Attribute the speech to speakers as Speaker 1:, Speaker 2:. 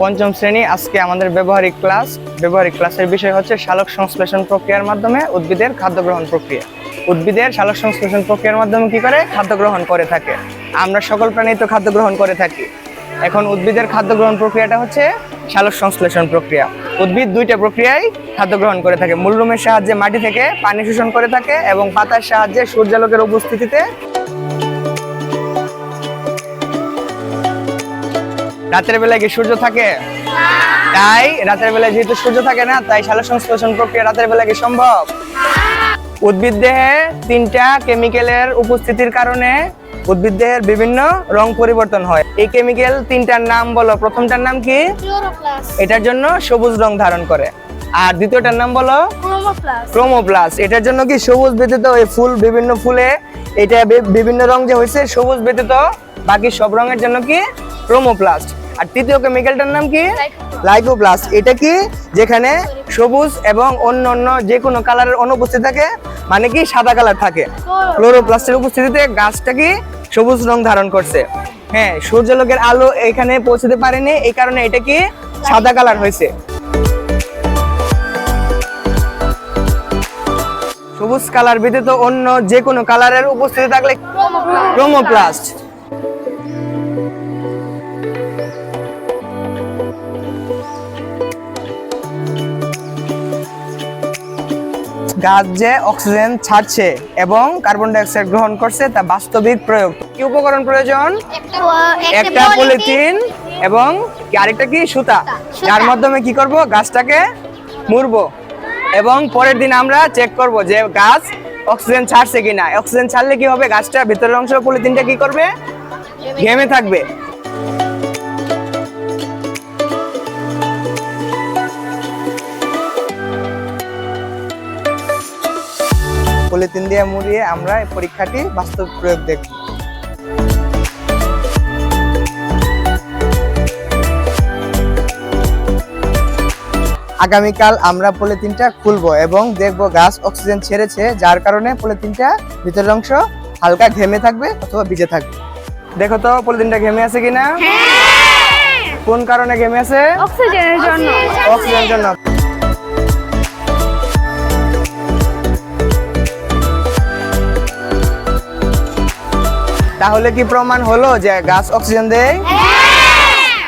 Speaker 1: পঞ্চম শ্রেণি, আজকে আমাদের ব্যবহারিক ক্লাস। ব্যবহারিক ক্লাসের বিষয় হচ্ছে সালোক সংশ্লেষণ প্রক্রিয়ার মাধ্যমে উদ্ভিদের খাদ্য গ্রহণ প্রক্রিয়া। উদ্ভিদের সালোক সংশ্লেষণ প্রক্রিয়ার মাধ্যমে কি করে? খাদ্য গ্রহণ করে থাকে। আমরা সকল প্রাণী তো খাদ্য গ্রহণ করে থাকি। এখন উদ্ভিদের খাদ্য গ্রহণ প্রক্রিয়াটা হচ্ছে সালোক সংশ্লেষণ প্রক্রিয়া। উদ্ভিদ দুইটা প্রক্রিয়ায় খাদ্য গ্রহণ করে থাকে। মূলরুমের সাহায্যে মাটি থেকে পানি শোষণ করে থাকে এবং পাতার সাহায্যে সূর্যালোকের উপস্থিতিতে রাতের বেলায় কি সূর্য থাকে? তাই রাতের বেলায় যেহেতু সূর্য থাকে না তাই সালোক সংশ্লেষণ প্রক্রিয়া রাতের বেলায় কি সম্ভব? উদ্ভিদ দেহে তিনটা কেমিক্যালের উপস্থিতির কারণে উদ্ভিদ দেহের বিভিন্ন রং পরিবর্তন হয়। এই কেমিক্যাল তিনটার নাম বলো। প্রথমটার নাম কি? এটার জন্য সবুজ রং ধারণ করে। আর দ্বিতীয়টার নাম বলো? ক্রোমোপ্লাস এটার জন্য কি সবুজ ব্যতীত এই ফুল বিভিন্ন ফুলে এটা বিভিন্ন রং যে হয়েছে সবুজ ব্যতীত বাকি সব রঙের জন্য কি ক্রোমোপ্লাস্ট আর তৃতীয় কেমিক্যালটার নাম কি? লাইকোপ্লাস্ট এটা কি? যেখানে সবুজ এবং অন্য অন্য যে কোনো কালারের অনুপস্থিত থাকে মানে কি সাদা কালার থাকে। ক্লোরোপ্লাস্টের উপস্থিতিতে গাছটা কি? সবুজ রং ধারণ করছে। হ্যাঁ সূর্যালোকের আলো এখানে পৌঁছতে পারেনি এই কারণে এটা কি? সাদা কালার হয়েছে। সবুজ কালার ব্যতীত অন্য যে কোনো কালারের উপস্থিতি থাকলে ক্রোমোপ্লাস্ট গাছ যে অক্সিজেন ছাড়ছে এবং কার্বন ডাই অক্সাইড গ্রহণ করছে তা বাস্তবিক প্রয়োগ। কি উপকরণ প্রয়োজন? একটা পলিথিন। এবং আরেকটা কি? সুতা।
Speaker 2: সুতা।
Speaker 1: যার মাধ্যমে কি করব? গাছটাকে মুড়বো। এবং পরের দিন আমরা চেক করব যে গাছ অক্সিজেন ছাড়ছে কিনা। অক্সিজেন ছাড়লে কি হবে? গাছটা ভিতরের অংশ পলিথিনটা কি করবে? ঘেমে থাকবে। পলিথিন দিয়ে মুড়িয়ে আমরা পরীক্ষাটি বাস্তব প্রয়োগ দেখব আগামীকাল আমরা পলিথিনটা খুলবো এবং দেখব গাছ অক্সিজেন ছেড়েছে যার কারণে পলিথিনটা ভিতরের অংশ হালকা ঘেমে থাকবে অথবা ভিজে থাকবে। দেখো তো পলিথিনটা ঘেমে আছে কিনা? কোন কারণে ঘেমে আছে?
Speaker 2: অক্সিজেনের জন্য।
Speaker 1: অক্সিজেনের জন্য। তাহলে কি প্রমাণ হলো যে গাছ অক্সিজেন দেয়?